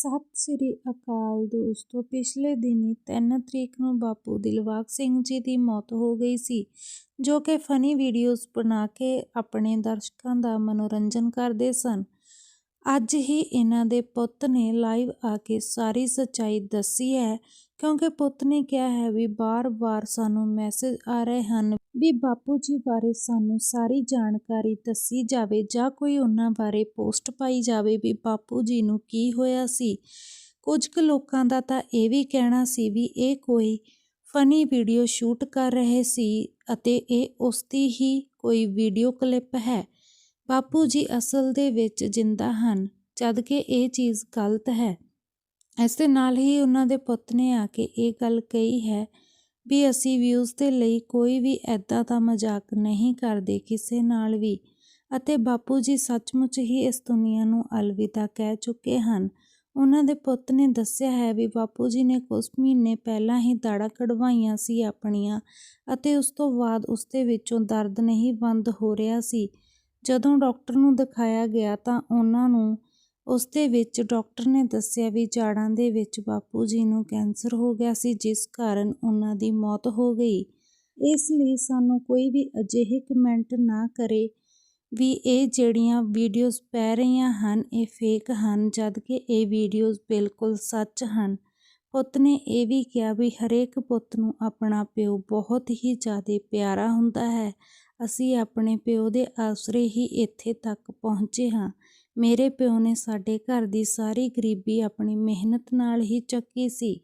ਸਤਿ ਸ੍ਰੀ ਅਕਾਲ ਦੋਸਤੋ। ਪਿਛਲੇ ਦਿਨੀ 3 ਤਰੀਕ ਨੂੰ ਬਾਪੂ ਦਿਲਬਾਗ ਸਿੰਘ ਜੀ ਦੀ ਮੌਤ ਹੋ ਗਈ ਸੀ, ਜੋ ਕਿ ਫਨੀ ਵੀਡੀਓਜ਼ ਬਣਾ ਕੇ ਆਪਣੇ ਦਰਸ਼ਕਾਂ ਦਾ ਮਨੋਰੰਜਨ ਕਰਦੇ ਸਨ। ਅੱਜ ਹੀ ਇਹਨਾਂ ਦੇ ਪੁੱਤ ਨੇ ਲਾਈਵ ਆ ਕੇ ਸਾਰੀ ਸੱਚਾਈ ਦੱਸੀ ਹੈ ਕਿਉਂਕਿ ਪੁੱਤ ਨੇ ਕਿਹਾ ਹੈ ਵੀ ਬਾਰ-ਬਾਰ ਸਾਨੂੰ ਮੈਸੇਜ ਆ ਰਹੇ ਹਨ ਵੀ ਬਾਪੂ ਜੀ ਬਾਰੇ ਸਾਨੂੰ ਸਾਰੀ ਜਾਣਕਾਰੀ ਦੱਸੀ ਜਾਵੇ ਜਾਂ ਕੋਈ ਉਹਨਾਂ ਬਾਰੇ ਪੋਸਟ ਪਾਈ ਜਾਵੇ ਵੀ ਬਾਪੂ ਜੀ ਨੂੰ ਕੀ ਹੋਇਆ ਸੀ। ਕੁਝ ਕੁ ਲੋਕਾਂ ਦਾ ਤਾਂ ਇਹ ਵੀ ਕਹਿਣਾ ਸੀ ਵੀ ਇਹ ਕੋਈ ਫਨੀ ਵੀਡੀਓ ਸ਼ੂਟ ਕਰ ਰਹੇ ਸੀ ਅਤੇ ਇਹ ਉਸ ਦੀ ਹੀ ਕੋਈ ਵੀਡੀਓ ਕਲਿੱਪ ਹੈ। ਬਾਪੂ ਜੀ ਅਸਲ ਦੇ ਵਿੱਚ ਜਿੰਦਾ ਹਨ, ਜਦ ਕਿ ਇਹ ਚੀਜ਼ ਗਲਤ ਹੈ। ਇਸ ਦੇ ਨਾਲ ਹੀ ਉਹਨਾਂ ਦੇ ਪੁੱਤ ਨੇ ਆ ਕੇ ਇਹ ਗੱਲ ਕਹੀ ਹੈ ਵੀ ਅਸੀਂ ਵਿਊਜ਼ ਦੇ ਲਈ ਕੋਈ ਵੀ ਐਦਾਂ ਦਾ ਮਜ਼ਾਕ ਨਹੀਂ ਕਰਦੇ, ਕਿਸੇ ਨਾਲ ਵੀ। ਅਤੇ ਬਾਪੂ ਜੀ ਸੱਚਮੁੱਚ ਹੀ ਇਸ ਦੁਨੀਆ ਨੂੰ ਅਲਵਿਦਾ ਕਹਿ ਚੁੱਕੇ ਹਨ। ਉਹਨਾਂ ਦੇ ਪੁੱਤ ਨੇ ਦੱਸਿਆ ਹੈ ਵੀ ਬਾਪੂ ਜੀ ਨੇ ਕੁਝ ਮਹੀਨੇ ਪਹਿਲਾਂ ਹੀ ਦਾੜਾ ਕਢਵਾਈਆਂ ਸੀ ਆਪਣੀਆਂ ਅਤੇ ਉਸ ਤੋਂ ਬਾਅਦ ਉਸ ਦੇ ਵਿੱਚੋਂ ਦਰਦ ਨਹੀਂ ਬੰਦ ਹੋ ਰਿਹਾ ਸੀ। ਜਦੋਂ ਡਾਕਟਰ ਨੂੰ ਦਿਖਾਇਆ ਗਿਆ ਤਾਂ ਉਹਨਾਂ ਨੂੰ ਉਸ ਦੇ ਵਿੱਚ ਡਾਕਟਰ ਨੇ ਦੱਸਿਆ ਵੀ ਜਾੜਾਂ ਦੇ ਵਿੱਚ ਬਾਪੂ ਜੀ ਨੂੰ ਕੈਂਸਰ ਹੋ ਗਿਆ ਸੀ, ਜਿਸ ਕਾਰਨ ਉਹਨਾਂ ਦੀ ਮੌਤ ਹੋ ਗਈ। ਇਸ ਲਈ ਸਾਨੂੰ ਕੋਈ ਵੀ ਅਜਿਹੇ ਕਮੈਂਟ ਨਾ ਕਰੇ ਵੀ ਇਹ ਜਿਹੜੀਆਂ ਵੀਡੀਓਜ਼ ਪੈ ਰਹੀਆਂ ਹਨ, ਇਹ ਫੇਕ ਹਨ ਜਦਕਿ ਇਹ ਵੀਡੀਓਜ਼ ਬਿਲਕੁਲ ਸੱਚ ਹਨ। ਪੁੱਤ ਨੇ ਇਹ ਵੀ ਕਿਹਾ ਵੀ ਹਰੇਕ ਪੁੱਤ ਨੂੰ ਆਪਣਾ ਪਿਓ ਬਹੁਤ ਹੀ ਜ਼ਿਆਦਾ ਪਿਆਰਾ ਹੁੰਦਾ ਹੈ। ਅਸੀਂ ਆਪਣੇ ਪਿਓ ਦੇ ਆਸਰੇ ਹੀ ਇੱਥੇ ਤੱਕ ਪਹੁੰਚੇ ਹਾਂ। ਮੇਰੇ ਪਿਓ ਨੇ ਸਾਡੇ ਘਰ ਦੀ ਸਾਰੀ ਗਰੀਬੀ ਆਪਣੀ ਮਿਹਨਤ ਨਾਲ ਹੀ ਚੱਕੀ ਸੀ।